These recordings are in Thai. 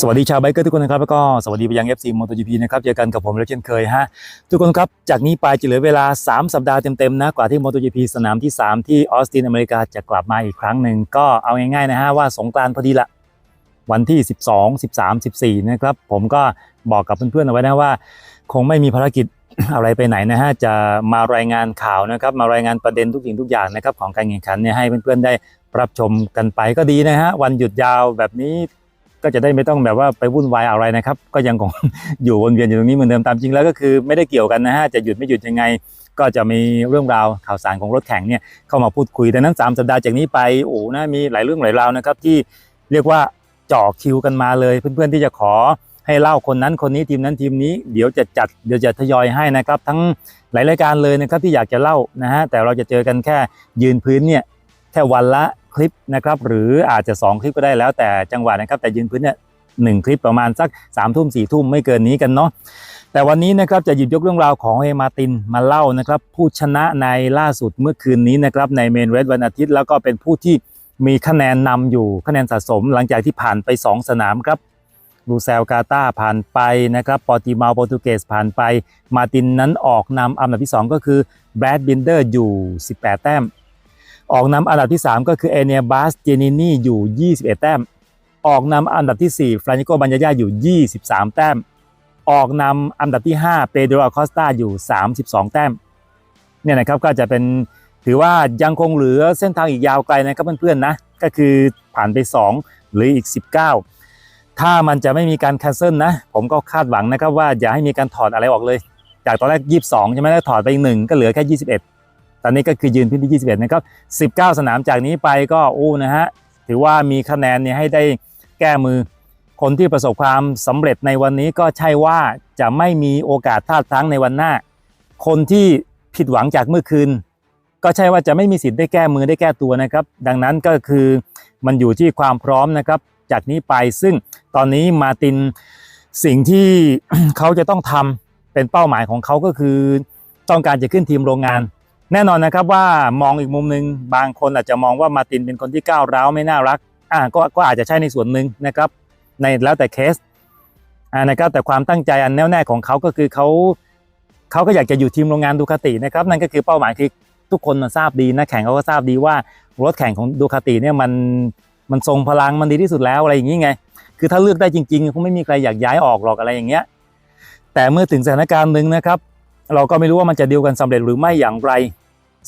สวัสดีชาวไบเกอร์ทุกคนนะครับแล้วก็สวัสดีไปยัง FC MotoGP นะครับเจอกันกับผมแล้วเช่นเคยฮะทุกคนครับจากนี้ไปจะเหลือเวลา 3 สัปดาห์เต็มๆนะกว่าที่ MotoGP สนามที่ 3 ที่ออสตินอเมริกาจะกลับมาอีกครั้งหนึ่งก็เอาง่ายๆนะฮะว่าสงกรานต์พอดีละวันที่ 12 13 14 นะครับผมก็บอกกับเพื่อนๆเอาไว้นะว่า คงไม่มีภารกิจอะไรไปไหนนะฮะจะมารายงานข่าวนะครับมารายงานประเด็นทุกสิ่งทุกอย่างนะครับของการแข่งขันเนี่ยให้เพื่อนๆได้ รับชมกันไปก็ดีนะฮะวันหยุดยาวแบบนี้ก็จะได้ไม่ต้องแบบว่าไปวุ่นวายอะไรนะครับ ก็ยังคงอยู่วนเวียนอยู่ตรงนี้เหมือนเดิมตามจริงแล้วก็คือไม่ได้เกี่ยวกันนะฮะจะหยุดไม่หยุดยังไง ก็จะมีเรื่องราวข่าวสารของรถแข่งเนี่ยเข้ามาพูดคุยดังนั้น 3 สัปดาห์จากนี้ไปโอ้นะมีหลายเรื่องหลายราวนะครับที่เรียกว่าจ่อคิวกันมาเลยเพื่อนๆที่จะขอให้เล่าคนนั้นคนนี้ทีมนั้นทีมนี้เดี๋ยวจะจัดเดี๋ยวจะทยอยให้นะครับ ทั้งหลายรายการเลยนะครับที่อยากจะเล่านะฮะแต่เราจะเจอกันแค่ยืนพื้นเนี่ยแค่วันละ คลิปนะครับหรืออาจจะ 2 คลิปก็ได้แล้วแต่จังหวะนะครับ แต่ยืนพื้นเนี่ยหนึ่งคลิปประมาณสัก3ามทุ่มสี่ทุ่มไม่เกินนี้กันเนาะแต่วันนี้นะครับจะหยิบยกเรื่องราวของเฮมาตินมาเล่านะครับ ผู้ชนะในล่าสุดเมื่อคืนนี้นะครับในเมนเรสวันอาทิตย์แล้วก็เป็นผู้ที่มีคะแนนนำอยู่คะแนนสะสมหลังจากที่ผ่านไป 2 สนามครับลูเซลกาตาผ่านไปนะครับปอร์ติมาโปรตุเกสผ่านไป มาตินนั้นออกนำอันดับที่ 2 ก็คือแบรดบินเดอร์อยู่ 18 แต้ม ออกนำอันดับที่ 3 ก็คือเอเนียบาสเจนินีอยู่ 21 แต้ม ออกนำอันดับที่ 4 ฟรานิโกบัญญาอยู่ 23 แต้ม ออกนำอันดับที่ 5 เปโดรอคอสตาอยู่ 32 แต้มเนี่ยนะครับก็จะเป็นถือว่ายังคงเหลือเส้นทางอีกยาวไกลนะครับเพื่อนๆนะก็คือผ่านไป 2 หรืออีก 19 ถ้ามันจะไม่มีการแคนเซิลนะ ผมก็คาดหวังนะครับว่าอย่าให้มีการถอดอะไรออกเลย จากตอนแรก 22 ใช่ไหมแล้วถอดไปอีกหนึ่งก็เหลือแค่ 21 ตอนนี้ก็คือยืนพื้นที่ 21 นะครับ 19 สนามจากนี้ไปก็อู้นะฮะ ถือว่ามีคะแนนเนี่ยให้ได้แก้มือ คนที่ประสบความสำเร็จในวันนี้ก็ใช่ว่าจะไม่มีโอกาสพลาทั้งในวันหน้า คนที่ผิดหวังจากเมื่อคืน ก็ใช่ว่าจะไม่มีสิทธิ์ได้แก้มือได้แก้ตัวนะครับ ดังนั้นก็คือมันอยู่ที่ความพร้อมนะครับ จากนี้ไปซึ่งตอนนี้มาตินสิ่งที่เขาจะต้องทำเป็นเป้าหมายของเขาก็คือต้องการจะขึ้นทีมโรงงาน แน่นอนนะครับว่ามองอีกมุมหนึ่งบางคนอาจจะมองว่ามาตินเป็นคนที่ก้าวร้าวไม่น่ารักอ่าก็ก็อาจจะใช่ในส่วนหนึ่งนะครับ ในแล้วแต่เคสอ่านะครับแต่ความตั้งใจอันแน่วแน่ของเขาก็คือเขาเขาก็อยากจะอยู่ทีมโรงงานดูคาตินะครับนั่นก็คือเป้าหมายที่ทุกคนมันทราบดีนะแข่งเขาก็ทราบดีว่ารถแข่งของดูคาติเนี่ยมันมันทรงพลังมันดีที่สุดแล้วอะไรอย่างนี้ไง คือถ้าเลือกได้จริงๆคงไม่มีใครอยากย้ายออกหรอกอะไรอย่างเงี้ยแต่เมื่อถึงสถานการณ์หนึ่งนะครับ เราก็ไม่รู้ว่ามันจะดีลกันสำเร็จหรือไม่อย่างไร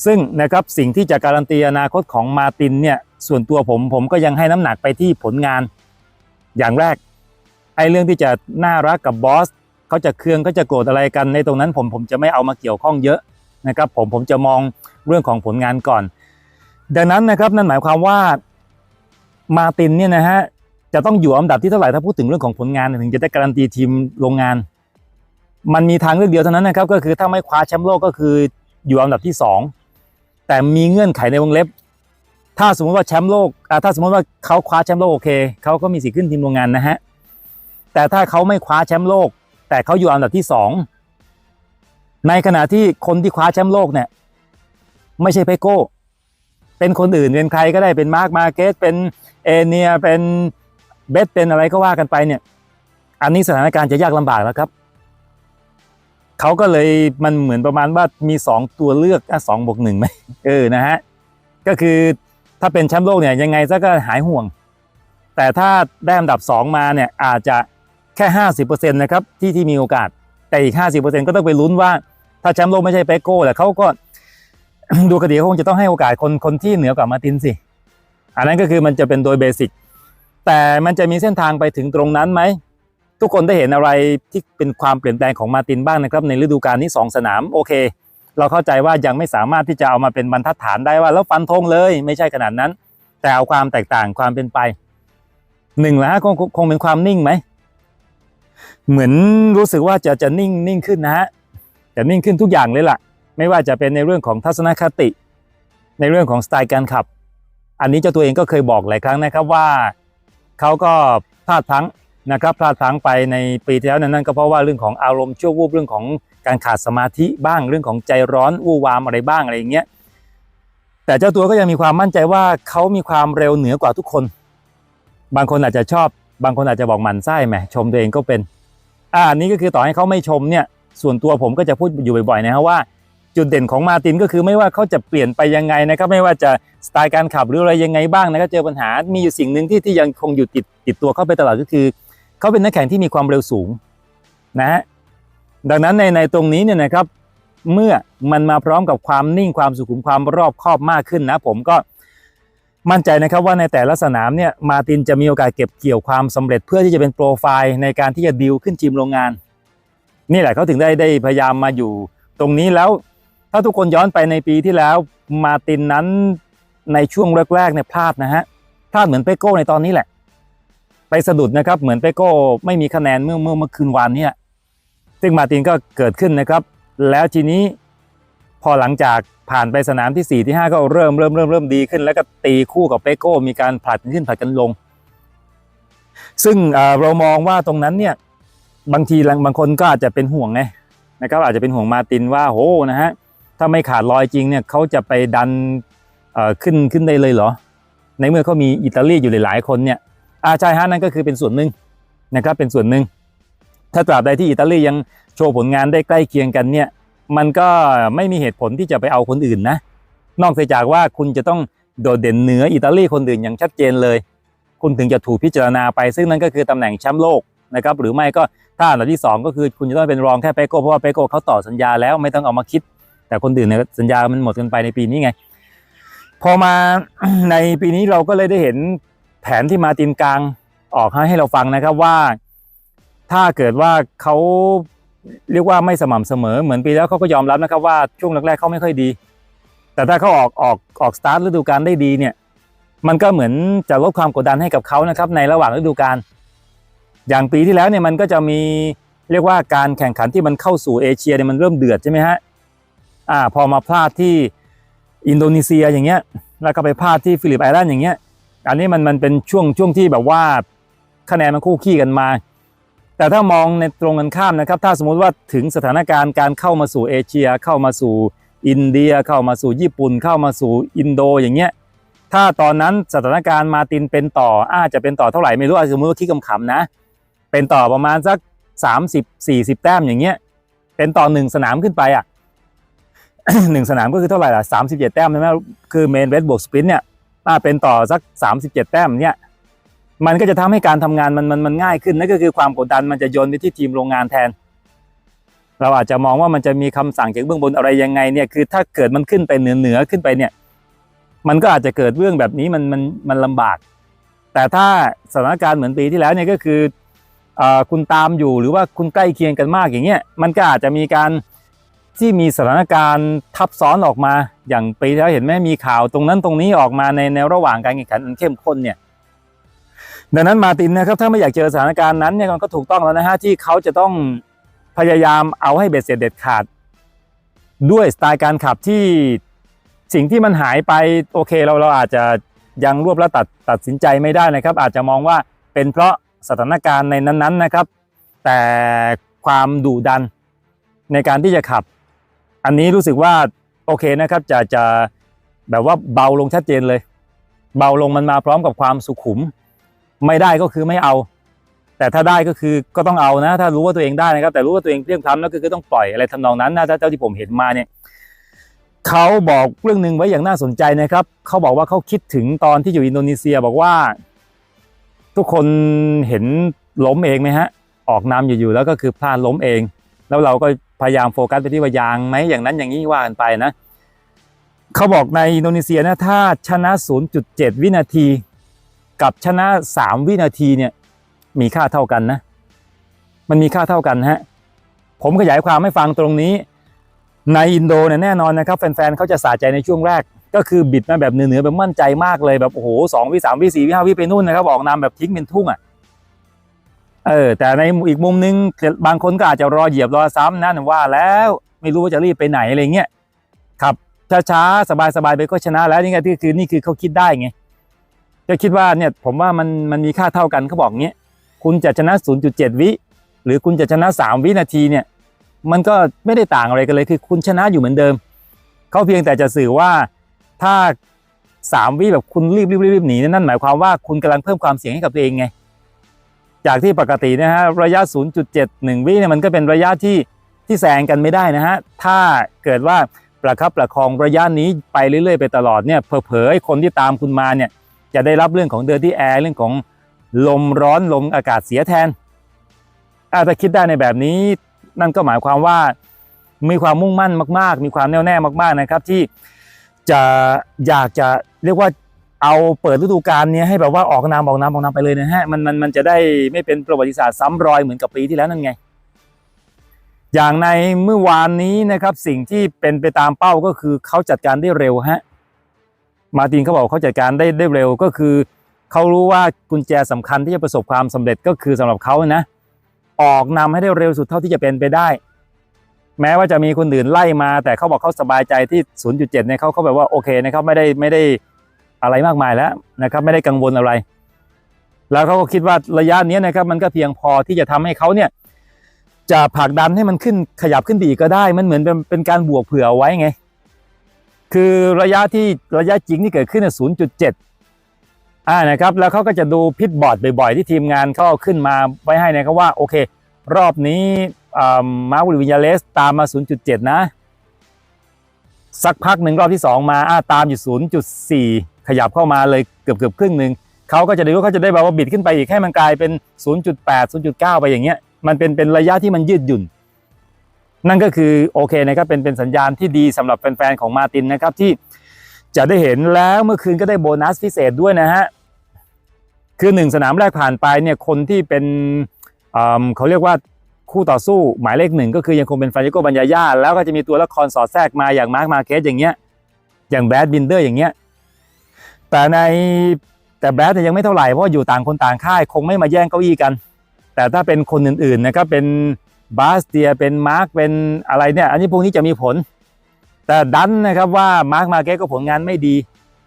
ซึ่งนะครับสิ่งที่จะการันตีอนาคตของมาตินเนี่ยส่วนตัวผมผมก็ยังให้น้ำหนักไปที่ผลงานอย่างแรกไอ้เรื่องที่จะน่ารักกับบอสเขาจะเคืองเขาจะโกรธอะไรกันในตรงนั้นผมผมจะไม่เอามาเกี่ยวข้องเยอะนะครับผมผมจะมองเรื่องของผลงานก่อน ดังนั้นนะครับนั่นหมายความว่ามาตินเนี่ยนะฮะจะต้องอยู่อันดับที่เท่าไหร่ถ้าพูดถึงเรื่องของผลงานถึงจะได้การันตีทีมโรงงาน มันมีทางเลือกเดียวเท่านั้นนะครับก็คือถ้าไม่คว้าแชมป์โลกก็คืออยู่อันดับที่สอง แต่มีเงื่อนไขในวงเล็บ ถ้าสมมติว่าแชมป์โลกถ้าสมมติว่าเขาคว้าแชมป์โลกโอเคเขาก็มีสิทธิ์ขึ้นทีมโรงงานนะฮะแต่ถ้าเขาไม่คว้าแชมป์โลก แต่เขาอยู่อันดับที่สองในขณะที่คนที่คว้าแชมป์โลกเนี่ยไม่ใช่เปโก้ เป็นคนอื่นเป็นใครก็ได้เป็นมาร์คมาเกสเป็นเอเนียเป็นเบสเป็นอะไรก็ว่ากันไปเนี่ย อันนี้สถานการณ์จะยากลำบากแล้วครับ เขาก็เลยมันเหมือนประมาณว่ามี 2 ตัวเลือกอะสองบวกหนึ่งไหมเออนะฮะก็คือถ้าเป็นแชมป์โลกเนี่ยยังไงซะก็หายห่วง แต่ถ้าได้อันดับ 2 มาเนี่ยอาจจะแค่ 50%นะครับที่ที่มีโอกาส แต่อีก 50%ก็ต้องไปลุ้นว่า ถ้าแชมป์โลกไม่ใช่เปโก้แต่เขาก็ดูคดีคงจะต้องให้โอกาสคนคนที่เหนือกว่ามาตินสิ อันนั้นก็คือมันจะเป็นโดยเบสิกแต่มันจะมีเส้นทางไปถึงตรงนั้นไหม ทุกคนได้เห็นอะไรที่เป็นความเปลี่ยนแปลงของมาตินบ้างนะครับในฤดูกาลนี้ 2 สนามโอเค เราเข้าใจว่ายังไม่สามารถที่จะเอามาเป็นบรรทัดฐานได้ว่าแล้วฟันธงเลยไม่ใช่ขนาดนั้น แต่เอาความแตกต่างความเป็นไปหนึ่งแล้วคงคงเป็นความนิ่งไหมเหมือนรู้สึกว่าจะจะนิ่งนิ่งขึ้นนะฮะจะนิ่งขึ้นทุกอย่างเลยล่ะ ไม่ว่าจะเป็นในเรื่องของทัศนคติ ในเรื่องของสไตล์การขับ อันนี้เจ้าตัวเองก็เคยบอกหลายครั้งนะครับว่าเขาก็พลาดพลั้ง นะครับพลาดพลั้งไปในปีที่แล้วนั่นก็เพราะว่าเรื่องของอารมณ์ชั่ววูบเรื่องของการขาดสมาธิบ้างเรื่องของใจร้อนวู่วามอะไรบ้างอะไรอย่างเงี้ยแต่เจ้าตัวก็ยังมีความมั่นใจว่าเขามีความเร็วเหนือกว่าทุกคน บางคนอาจจะชอบ บางคนอาจจะบอกหมันไส้แหมชมตัวเองก็เป็น อ่านี้ก็คือต่อให้เขาไม่ชมเนี่ย ส่วนตัวผมก็จะพูดอยู่บ่อยๆนะครับว่า จุดเด่นของมาตินก็คือไม่ว่าเขาจะเปลี่ยนไปยังไงนะครับไม่ว่าจะสไตล์การขับหรืออะไรยังไงบ้างนะครับเจอปัญหา มีอยู่สิ่งหนึ่งที่ที่ยังคงอยู่ติดติดตัวเข้าไปตลอดก็คือ เขาเป็นนักแข่งที่มีความเร็วสูงนะฮะดังนั้นในในตรงนี้เนี่ยนะครับ เมื่อมันมาพร้อมกับความนิ่งความสุขุมความรอบคอบมากขึ้นนะ ผมก็มั่นใจนะครับว่าในแต่ละสนามเนี่ยมาตินจะมีโอกาสเก็บเกี่ยวความสำเร็จเพื่อที่จะเป็นโปรไฟล์ในการที่จะดิวขึ้นทีมโรงงาน นี่แหละเขาถึงได้ได้พยายามมาอยู่ตรงนี้แล้ว ถ้าทุกคนย้อนไปในปีที่แล้วมาตินนั้นในช่วงแรกๆเนี่ยพลาดนะฮะพลาดเหมือนเปโก้ในตอนนี้แหละ ไปสะดุดนะครับ เหมือนเปโก้ไม่มีคะแนนเมื่อเมื่อเมื่อคืนวานเนี่ยซึ่งมาตินก็เกิดขึ้นนะครับ แล้วทีนี้พอหลังจากผ่านไปสนามที่ 4 ที่ 5 ก็เริ่มเริ่มเริ่มเริ่มดีขึ้น แล้วก็ตีคู่กับเปโก้มีการผลัดกันขึ้นผลัดกันลง ซึ่งเรามองว่าตรงนั้นเนี่ยบางทีบางคนก็อาจจะเป็นห่วงไงนะครับอาจจะเป็นห่วงมาตินว่าโหนะฮะถ้าไม่ขาดลอยจริงเนี่ยเขาจะไปดันขึ้นขึ้นได้เลยเหรอ ในเมื่อเขามีอิตาลีอยู่หลายๆคนเนี่ย อาใช่ฮะนั่นก็คือเป็นส่วนหนึ่งนะครับเป็นส่วนหนึ่งถ้าตราบใดที่อิตาลียังโชว์ผลงานได้ใกล้เคียงกันเนี่ยมันก็ไม่มีเหตุผลที่จะไปเอาคนอื่นนะ นอกจากว่าคุณจะต้องโดดเด่นเหนืออิตาลีคนอื่นอย่างชัดเจนเลย คุณถึงจะถูกพิจารณาไป ซึ่งนั่นก็คือตำแหน่งแชมป์โลกนะครับหรือไม่ก็ถ้าอันดับที่ 2 ก็คือคุณจะต้องเป็นรองแค่เปโก้เพราะว่าเปโก้เขาต่อสัญญาแล้วไม่ต้องเอามาคิด แต่คนอื่นเนี่ยสัญญามันหมดกันไปในปีนี้ไง พอมาในปีนี้เราก็เลยได้เห็น ผนที่มาตินกลางออกให้เราฟังนะครับว่า ถ้าเกิดว่าเขาเรียกว่าไม่สม่ำเสมอเหมือนปีแล้วเขาก็ยอมรับนะครับว่าช่วงแรกๆเขาไม่ค่อยดี แต่ถ้าเขาออกออกออกสตาร์ทฤดูกาลได้ดีเนี่ย มันก็เหมือนจะลดความกดดันให้กับเขานะครับ ในระหว่างฤดูกาลอย่างปีที่แล้วเนี่ยมันก็จะมีเรียกว่าการแข่งขันที่มันเข้าสู่เอเชียเนี่ยมันเริ่มเดือดใช่ไหมฮะอ่าพอมาพลาดที่อินโดนีเซียอย่างเงี้ยแล้วก็ไปพลาดที่ฟิลิปไอแลนด์อย่างเงี้ย อันนี้มันมันเป็นช่วงช่วงที่แบบว่าคะแนนมันคู่ขี้กันมา แต่ถ้ามองในตรงกันข้ามนะครับ ถ้าสมมุติว่าถึงสถานการณ์การเข้ามาสู่เอเชีย เข้ามาสู่อินเดีย เข้ามาสู่ญี่ปุ่น เข้ามาสู่อินโดอย่างเงี้ยถ้าตอนนั้นสถานการณ์มาตินเป็นต่ออาจจะเป็นต่อเท่าไหร่ไม่รู้อาจจะสมมติว่าคิดคำๆนะ เป็นต่อประมาณสัก 30 40 แต้มอย่างเงี้ยเป็นต่อหนึ่งสนามขึ้นไปอะหนึ่งสนามก็คือเท่าไหร่ล่ะ37แต้มใช่ไหมคือเมนเวสบวกสปรินเนี่ย อ่าเป็นต่อสัก 37 แต้มเนี่ยมันก็จะทำให้การทำงานมันมันมันง่ายขึ้นนั่นก็คือความกดดันมันจะโยนไปที่ทีมโรงงานแทน เราอาจจะมองว่ามันจะมีคำสั่งจากเบื้องบนอะไรยังไงเนี่ยคือถ้าเกิดมันขึ้นไปเหนือเหนือขึ้นไปเนี่ย มันก็อาจจะเกิดเรื่องแบบนี้มันมันมันลำบาก แต่ถ้าสถานการณ์เหมือนปีที่แล้วเนี่ยก็คืออ่อคุณตามอยู่หรือว่าคุณใกล้เคียงกันมากอย่างเงี้ยมันก็อาจจะมีการ ที่มีสถานการณ์ทับซ้อนออกมา อย่างปีที่แล้วเห็นไหมมีข่าวตรงนั้นตรงนี้ออกมาในในวระหว่างการแข่งขันอันเข้มข้นเนี่ยดังนั้นมาตินนะครับถ้าไม่อยากเจอสถานการณ์นั้นเนี่ยมันก็ถูกต้องแล้วนะฮะที่เขาจะต้องพยายามเอาให้เบ็ดเสร็จเด็ดขาด ด้วยสไตล์การขับที่สิ่งที่มันหายไปโอเคเราเราอาจจะยังรวบและตัดตัดสินใจไม่ได้นะครับ อาจจะมองว่าเป็นเพราะสถานการณ์ในนั้นๆนะครับ แต่ความดุดันในการที่จะขับ อันนี้รู้สึกว่าโอเคนะครับจะจะแบบว่าเบาลงชัดเจนเลย เบาลงมันมาพร้อมกับความสุขุม ไม่ได้ก็คือไม่เอา แต่ถ้าได้ก็คือก็ต้องเอานะ ถ้ารู้ว่าตัวเองได้นะครับ แต่รู้ว่าตัวเองเพลียงพล้ำแล้วก็คือต้องปล่อยอะไรทำนองนั้นนะถ้าเจ้าที่ผมเห็นมาเนี่ยเขาบอกเรื่องหนึ่งไว้อย่างน่าสนใจนะครับเขาบอกว่าเขาคิดถึงตอนที่อยู่อินโดนีเซียบอกว่า ทุกคนเห็นล้มเองไหมฮะ ออกนำอยู่ๆแล้วก็คือพลาดล้มเอง แล้วเราก็พยายามโฟกัสไปที่ว่ายางไหมอย่างนั้นอย่างนี้ว่ากันไปนะเขาบอกในอินโดนีเซียนะถ้าชนะ 0.7 วินาที กับชนะ 3 วินาทีเนี่ยมีค่าเท่ากันนะ มันมีค่าเท่ากันฮะผมขยายความให้ฟังตรงนี้ ในอินโดเนี่ยแน่นอนนะครับ แฟนๆเขาจะสะใจในช่วงแรก ก็คือบิดมาแบบเหนือๆแบบมั่นใจมากเลยแบบโอ้โหสองวิสามวิสี่วิห้าวิไปนู่นนะครับออกนำแบบทิ้งเป็นทุ่งอะ เออ แต่ในอีกมุมนึงบางคนก็อาจจะรอเหยียบรอซ้ำนะว่าแล้วไม่รู้ว่าจะรีบไปไหนอะไรเงี้ยขับช้าๆสบายๆไปก็ชนะแล้วนี่ไงที่คือนี่คือเขาคิดได้ไงจะคิดว่าเนี่ยผมว่ามันมันมีค่าเท่ากันเขาบอกงี้ยคุณจะชนะ 0.7 วิหรือคุณจะชนะ 3 วินาทีเนี่ย มันก็ไม่ได้ต่างอะไรกันเลยคือคุณชนะอยู่เหมือนเดิมเขาเพียงแต่จะสื่อว่าถ้าสามวิแบบคุณรีบรีบรีบหนีนั่นหมายความว่าคุณกำลังเพิ่มความเสี่ยงให้กับตัวเองไง จากที่ปกตินะฮะระยะ 0.71 วิเนี่ยมันก็เป็นระยะที่ที่แซงกันไม่ได้นะฮะถ้าเกิดว่าประคับประคองระยะนี้ไปเรื่อยๆไปตลอดเนี่ยเผลอๆคนที่ตามคุณมาเนี่ยจะได้รับเรื่องของเดอร์ที่แอร์เรื่องของลมร้อนลมอากาศเสียแทนอาถ้าคิดได้ในแบบนี้นั่นก็หมายความว่ามีความมุ่งมั่นมาก ๆ มีความแน่วแน่มาก ๆนะครับ ที่จะอยากจะเรียกว่า เอาเปิดฤดูกาลเนี้ยให้แบบว่าออกนามออกนามออกนามไปเลยนะฮะมันมันมันจะได้ไม่เป็นประวัติศาสตร์ซ้ำรอยเหมือนกับปีที่แล้วนั่นไง อย่างในเมื่อวานนี้นะครับ สิ่งที่เป็นไปตามเป้าก็คือเขาจัดการได้เร็วฮะมาตินเขาบอกเขาจัดการได้ได้เร็วก็คือเขารู้ว่ากุญแจสำคัญที่จะประสบความสำเร็จก็คือสำหรับเขานะ ออกนำให้ได้เร็วสุดเท่าที่จะเป็นไปได้ แม้ว่าจะมีคนอื่นไล่มา แต่เขาบอกเขาสบายใจที่ 0.7เนี่ยเขาเขาแบบว่าโอเคนะครับไม่ได้ไม่ได้ อะไรมากมายแล้วนะครับ ไม่ได้กังวลอะไร แล้วเขาก็คิดว่าระยะนี้นะครับ มันก็เพียงพอที่จะทำให้เขาเนี่ยจะผลักดันให้มันขึ้นขยับขึ้นไปอีก็ได้ มันเหมือนเป็นเป็นการบวกเผื่อไว้ไง คือระยะที่ระยะจริงที่เกิดขึ้นน่ะ0.7อ่านะครับ แล้วเขาก็จะดูพิทบอร์ดบ่อย ๆ ที่ทีมงานเขาเอาขึ้นมาไว้ให้นะครับว่าโอเค รอบนี้อ่ามาร์ควิลยาเลสตามมา 0.7 นะ สักพักหนึ่งรอบที่ 2 มาอ่าตามอยู่ 0.4 ขยับเข้ามาเลยเกือบเกือบครึ่งหนึ่งเขาก็จะดูว่าเขาจะได้แบบว่าบิดขึ้นไปอีกให้มันกลายเป็น 0.8 0.9 ไปอย่างเงี้ยมันเป็นเป็นระยะที่มันยืดหยุ่น นั่นก็คือโอเคนะครับเป็นเป็นสัญญาณที่ดีสำหรับแฟนๆของมาตินนะครับที่จะได้เห็นแล้วเมื่อคืนก็ได้โบนัสพิเศษด้วยนะฮะคือหนึ่งสนามแรกผ่านไปเนี่ยคนที่เป็นอ่าเขาเรียกว่าคู่ต่อสู้หมายเลขหนึ่งก็คือยังคงเป็นฟรานชิโกบัญญาย่าแล้วก็จะมีตัวละครสอดแทรกมาอย่างมาร์คมาเกสอย่างเงี้ยอย่างแบดบินเดอร์อย่างเงี้ย แต่ในแต่แบดเนี่ยยังไม่เท่าไหร่เพราะอยู่ต่างคนต่างค่าย คงไม่มาแย่งเก้าอี้กัน แต่ถ้าเป็นคนอื่นๆนะครับเป็นบาสเตียเป็นมาร์คเป็นอะไรเนี่ยอันนี้พวกนี้จะมีผล แต่ดันนะครับว่ามาร์คมาเกสก็ผลงานไม่ดี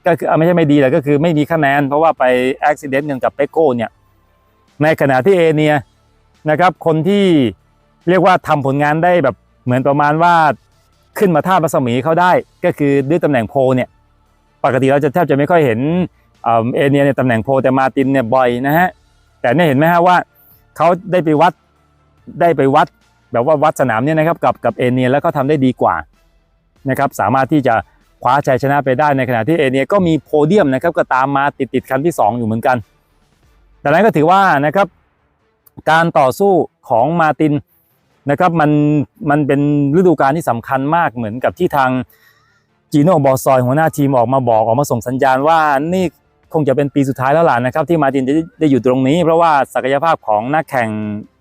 ก็คือไม่ใช่ไม่ดีแต่ก็คือไม่มีคะแนน เพราะว่าไปอุบิเหตุกันกับเปโก้เนี่ยในขณะที่เอเนียนะครับคนที่เรียกว่าทำผลงานได้แบบเหมือนประมาณว่าขึ้นมาท่าบรัศมีเขาได้ ก็คือด้วยตำแหน่งโพเนี่ย ปกติเราจะแทบจะไม่ค่อยเห็นเอเนียในตำแหน่งโพแต่มาร์ตินเนี่ยบ่อยนะฮะแต่เนี่ยเห็นไหมฮะว่าเขาได้ไปวัดได้ไปวัด แบบว่าวัดสนามเนี่ยนะครับกับกับเอเนียแล้วก็ทำได้ดีกว่านะครับสามารถที่จะคว้าชัยชนะไปได้ในขณะที่เอเนียก็มีโพเดียมนะครับก็ตามมาติดติดๆคันที่ 2 อยู่เหมือนกันดังนั้นก็ถือว่านะครับการต่อสู้ของมาตินนะครับมันมันเป็นฤดูกาลที่สำคัญมากเหมือนกับที่ทาง จีโน่บอซอยหัวหน้าทีมออกมาบอกออกมาส่งสัญญาณว่านี่คงจะเป็นปีสุดท้ายแล้วล่ะนะครับ ที่มาตินจะได้ได้อยู่ตรงนี้ เพราะว่าศักยภาพของนักแข่ง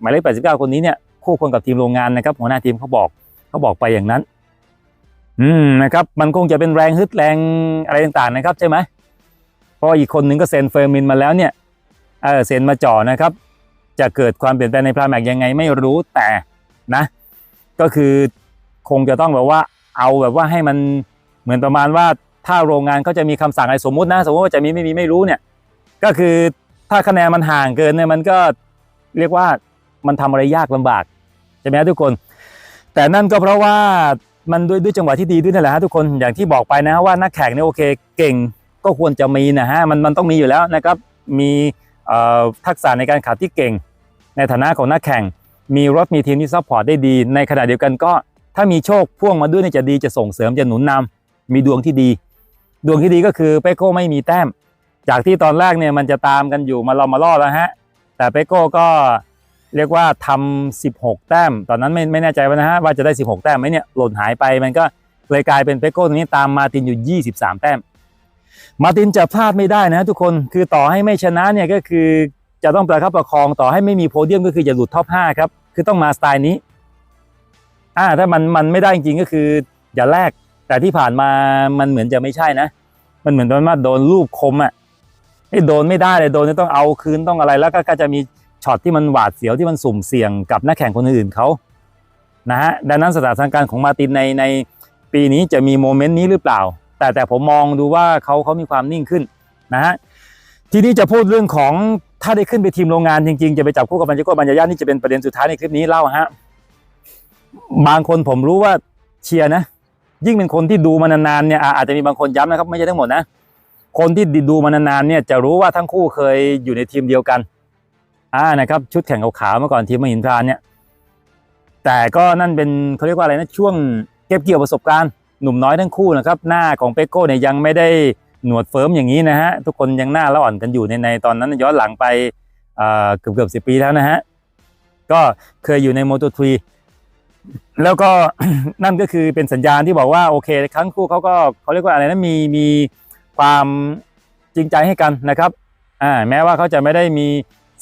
หมายเลข 89 คนนี้เนี่ยคู่ควรกับทีมโรงงานนะครับ หัวหน้าทีมเขาบอกเขาบอกไปอย่างนั้น อืมนะครับ มันคงจะเป็นแรงฮึดแรงอะไรต่างๆนะครับใช่ไหมเพราะอีกคนหนึ่งก็เซ็นเฟอร์มินมาแล้วเนี่ยเออเซ็นมาจ่อนะครับ จะเกิดความเปลี่ยนแปลงในพราแม็กยังไงไม่รู้แต่นะ ก็คือคงจะต้องแบบว่าเอาแบบว่าให้มัน เหมือนประมาณว่าถ้าโรงงานเขาจะมีคำสั่งอะไรสมมุตินะสมมติว่าจะมีไม่มีไม่รู้เนี่ยก็คือถ้าคะแนนมันห่างเกินเนี่ยมันก็เรียกว่ามันทำอะไรยากลำบากใช่ไหมครับทุกคน แต่นั่นก็เพราะว่ามันด้วยด้วยจังหวะที่ดีด้วยนั่นแหละฮะทุกคนอย่างที่บอกไปนะว่านักแข่งเนี่ยโอเคเก่งก็ควรจะมีนะฮะมันมันต้องมีอยู่แล้วนะครับมีทักษะในการขับที่เก่ง ในฐานะของนักแข่ง มีรถมีทีมที่ซัพพอร์ตได้ดี ในขณะเดียวกันก็ ถ้ามีโชคพ่วงมาด้วยเนี่ยจะดีจะส่งเสริมจะหนุนนำ มีดวงที่ดี ดวงที่ดีก็คือเปโก้ไม่มีแต้ม จากที่ตอนแรกเนี่ยมันจะตามกันอยู่มาเรามาล่อแล้วฮะ แต่เปโก้ก็เรียกว่าทำ16 แต้ม ตอนนั้นไม่ไม่แน่ใจว่านะฮะว่าจะได้ 16 แต้มไหมเนี่ยหล่นหายไปมันก็เลยกลายเป็นเปโก้ตรงนี้ตามมาตินอยู่ 23 แต้ม มาตินจะพลาดไม่ได้นะทุกคนคือต่อให้ไม่ชนะเนี่ยก็คือจะต้องประคับประคองต่อให้ไม่มีโพเดียมก็คืออย่าหลุดท็อป5ครับคือต้องมาสไตล์นี้อ่าถ้ามันมันไม่ได้จริงก็คืออย่าแลก แต่ที่ผ่านมามันเหมือนจะไม่ใช่นะ มันเหมือนว่าโดนลูกคมอะไอ้โดนไม่ได้เลยโดนต้องเอาคืนต้องอะไรแล้วก็จะมีช็อตที่มันหวาดเสียวที่มันสุ่มเสี่ยงกับนักแข่งคนอื่นๆเขานะฮะดังนั้นสถานการณ์ของมาตินในในปีนี้จะมีโมเมนต์นี้หรือเปล่า แต่แต่ผมมองดูว่าเขาเขามีความนิ่งขึ้นนะฮะทีนี้จะพูดเรื่องของถ้าได้ขึ้นไปทีมโรงงานจริงๆ จะไปจับคู่กับบันเจโกบัญญาญานี่จะเป็นประเด็นสุดท้ายในคลิปนี้เล่าฮะบางคนผมรู้ว่าเชียร์นะ ยิ่งเป็นคนที่ดูมานานๆเนี่ยอาจจะมีบางคนย้ำนะครับ ไม่ใช่ทั้งหมดนะ คนที่ดูมานานๆเนี่ยจะรู้ว่าทั้งคู่เคยอยู่ในทีมเดียวกันอ่านะครับชุดแข่งขาวๆเมื่อก่อนทีมมหินทราเนี่ยแต่ก็นั่นเป็นเขาเรียกว่าอะไรนะช่วงเก็บเกี่ยวประสบการณ์หนุ่มน้อยทั้งคู่นะครับ หน้าของเปโก้เนี่ยยังไม่ได้หนวดเฟิร์มอย่างนี้นะฮะทุกคนยังหน้าละอ่อนกันอยู่ในในตอนนั้นย้อนหลังไปเอ่อเกือบเกือบสิปีแล้วนะฮะก็เคยอยู่ในโมโตทรี แล้วก็นั่นก็คือเป็นสัญญาณที่บอกว่าโอเคครั้งคู่เขาก็เขาเรียกว่าอะไรนะมีมีความจริงใจให้กันนะครับอ่าแม้ว่าเขาจะไม่ได้มี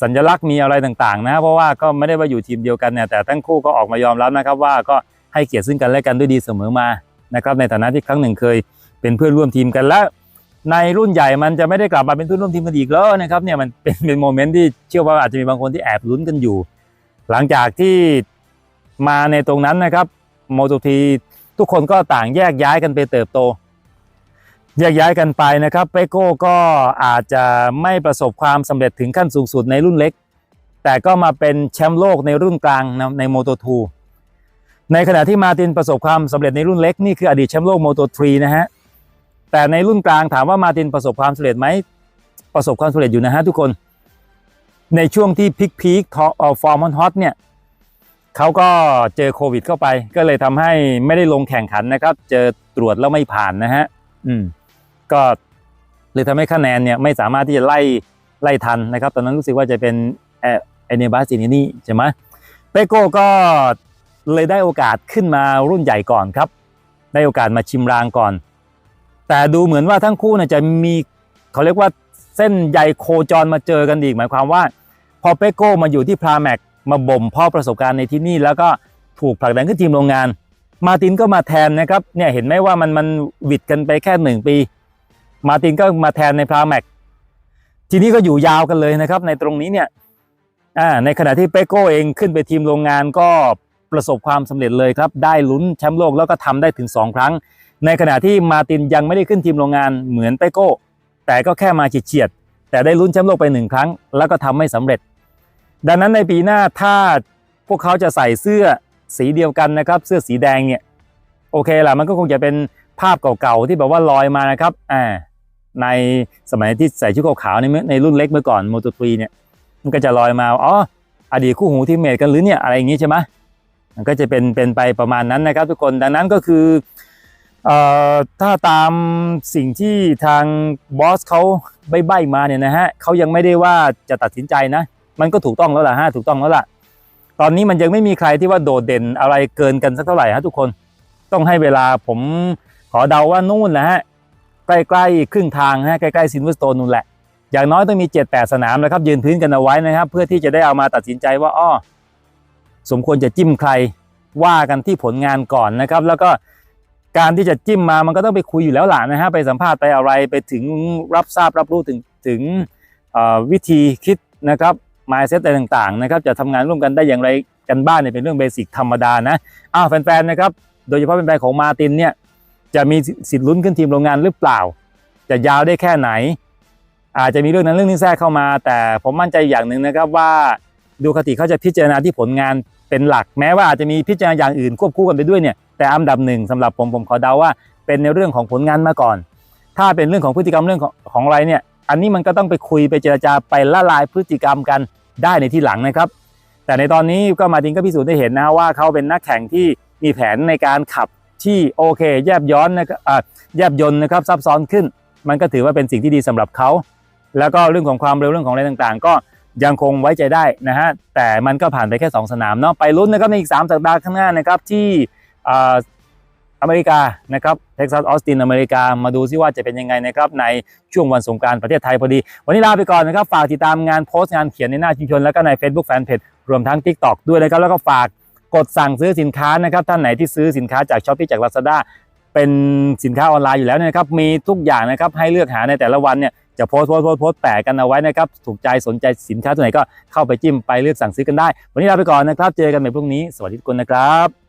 สัญลักษณ์มีอะไรต่างๆ นะ เพราะว่าก็ไม่ได้ว่าอยู่ทีมเดียวกันเนี่ยแต่ทั้งคู่ก็ออกมายอมรับนะครับ ว่าก็ให้เกียรติซึ่งกันและกันด้วยดีเสมอมานะครับ ในฐานะที่ครั้งหนึ่งเคยเป็นเพื่อนร่วมทีมกันแล้ว ในรุ่นใหญ่มันจะไม่ได้กลับมาเป็นเพื่อนร่วมทีมกันอีกแล้วนะครับเนี่ยมันเป็นเป็นโมเมนต์ที่เชื่อว่าอาจจะมีบางคนที่แอบลุ้นกันอยู่ หลังจากที่ มาในตรงนั้นนะครับโมโตทีทุกคนก็ต่างแยกย้ายกันไปเติบโต แยกย้ายกันไปนะครับเปโก้ก็อาจจะไม่ประสบความสำเร็จถึงขั้นสูงสุดในรุ่นเล็ก แต่ก็มาเป็นแชมป์โลกในรุ่นกลางในโมโตทูในขณะที่มาตินประสบความสำเร็จในรุ่นเล็กนี่คืออดีตแชมป์โลกโมโตทรีนะฮะแต่ในรุ่นกลางถามว่ามาตินประสบความสำเร็จไหมประสบความสำเร็จอยู่นะฮะทุกคน ในช่วงที่พีคพีคฟอร์มฮอตเนี่ย เขาก็เจอโควิดเข้าไป ก็เลยทำให้ไม่ได้ลงแข่งขันนะครับ เจอตรวจแล้วไม่ผ่านนะฮะอืมก็เลยทำให้คะแนนเนี่ยไม่สามารถที่จะไล่ไล่ทันนะครับ ตอนนั้นรู้สึกว่าจะเป็นเออเอเนบาสซินินี่ใช่ไหมเปโก้ก็เลยได้โอกาสขึ้นมารุ่นใหญ่ก่อนครับ ได้โอกาสมาชิมรางก่อน แต่ดูเหมือนว่าทั้งคู่เนี่ยจะมีเขาเรียกว่าเส้นใยโคจรมาเจอกันอีกหมายความว่า พอเปโก้มาอยู่ที่พราแม็ก มาบ่มเพ่อประสบการณ์ในที่นี่ แล้วก็ถูกผลักดันขึ้นทีมโรงงาน มาตินก็มาแทนนะครับเนี่ยเห็นไหมว่ามันมันวิดกันไปแค่หนึ่งปี มาตินก็มาแทนในพราแม็กทีนี้ก็อยู่ยาวกันเลยนะครับ ในตรงนี้เนี่ยในขณะที่เปโก้เองขึ้นไปทีมโรงงานก็ประสบความสำเร็จเลยครับ ได้ลุ้นแชมป์โลกแล้วก็ทำได้ถึง 2 ครั้ง ในขณะที่มาตินยังไม่ได้ขึ้นทีมโรงงานเหมือนเปโก้ แต่ก็แค่มาเฉียดแต่ได้ลุ้นแชมป์โลกไปหนึ่งครั้ง แล้วก็ทำไม่สำเร็จ ดังนั้นในปีหน้าถ้าพวกเขาจะใส่เสื้อสีเดียวกันนะครับ เสื้อสีแดงเนี่ยโอเคละมันก็คงจะเป็นภาพเก่าๆที่แบบว่าลอยมานะครับอ่าในสมัยที่ใส่ชุดขาวๆในในรุ่นเล็กเมื่อก่อนโมโตทรีเนี่ยมันก็จะลอยมาอ๋ออดีตคู่หูทีมเมทกันหรือเนี่ยอะไรอย่างงี้ใช่ไหมมันก็จะเป็นเป็นไปประมาณนั้นนะครับ ทุกคนดังนั้นก็คือเอ่อถ้าตามสิ่งที่ทางบอสเขาใบ้ๆมาเนี่ยนะฮะเขายังไม่ได้ว่าจะตัดสินใจนะ มันก็ถูกต้องแล้วล่ะฮะถูกต้องแล้วล่ะ ตอนนี้มันยังไม่มีใครที่ว่าโดดเด่นอะไรเกินกันสักเท่าไหร่ฮะทุกคนต้องให้เวลาผมขอเดาว่านู่นนะฮะใกล้ๆครึ่งทางฮะใกล้ๆซินเวอร์สโตนนู่นแหละ อย่างน้อยต้องมี 7-8 สนามนะครับ ยืนพื้นกันเอาไว้นะครับ เพื่อที่จะได้เอามาตัดสินใจว่าอ้อสมควรจะจิ้มใครว่ากันที่ผลงานก่อนนะครับ แล้วก็การที่จะจิ้มมามันก็ต้องไปคุยอยู่แล้วล่ะนะฮะไปสัมภาษณ์ไปอะไรไปถึงรับทราบรับรู้ถึงถึงวิธีคิดนะครับ mindset อะไรต่างๆนะครับจะทำงานร่วมกันได้อย่างไรกันบ้างเนี่ยเป็นเรื่องเบสิกธรรมดานะอ้าวแฟนๆนะครับโดยเฉพาะแฟนๆของมาตินเนี่ยจะมีสิทธิ์ลุ้นขึ้นทีมโรงงานหรือเปล่า จะยาวได้แค่ไหน อาจจะมีเรื่องนั้นเรื่องนี้แทรกเข้ามา แต่ผมมั่นใจอย่างหนึ่งนะครับว่าดูคติเขาจะพิจารณาที่ผลงานเป็นหลัก แม้ว่าอาจจะมีพิจารณาอย่างอื่นควบคู่กันไปด้วยเนี่ยแต่อันดับหนึ่งสำหรับผมผมขอเดาว่า เป็นในเรื่องของผลงานมาก่อน ถ้าเป็นเรื่องของพฤติกรรมเรื่องของของอะไรเนี่ย อันนี้มันก็ต้องไปคุยไปเจรจาไปละลายพฤติกรรมกันได้ในที่หลังนะครับ แต่ในตอนนี้ก็มาร์ตินก็พิสูจน์ได้เห็นนะว่าเขาเป็นนักแข่งที่มีแผนในการขับที่โอเค แยบย้อนนะครับแยบยนนะครับซับซ้อนขึ้น มันก็ถือว่าเป็นสิ่งที่ดีสำหรับเขา แล้วก็เรื่องของความเร็วเรื่องของอะไรต่างๆ ก็ยังคงไว้ใจได้นะฮะแต่มันก็ผ่านไปแค่ 2 สนามเนาะไปลุ้นนะครับในอีก 3 สัปดาห์ข้างหน้านะครับที่ อเมริกานะครับเท็กซัสออสตินอเมริกามาดูซิว่าจะเป็นยังไงนะครับในช่วงวันสงกรารประเทศไทยพอดี วันนี้ลาไปก่อนนะครับ ฝากติดตามงานโพสต์งานเขียนในหน้าชุมชนแล้วก็ใน Facebook Fanpage รวมทั้ง TikTok ด้วยนะครับ แล้วก็ฝากกดสั่งซื้อสินค้านะครับท่านไหนที่ซื้อสินค้าจาก s h อ p e e จาก Lazada เป็นสินค้าออนไลน์อยู่แล้วนะครับมีทุกอย่างนะครับให้เลือกหาในแต่ละวันเนี่ยจะโพสต์โพสต์โพสต์โพสต์แปะกันเอาไว้นะครับถูกใจสนใจสินค้าตัวไหนก็เข้าไปจิ้มไปเลือกสั่งซื้อกันได้ วันนี้ลาไปก่อนนะครับ เจอกันใหม่พรุ่งนี้สวัสดีทุกคนนะครับ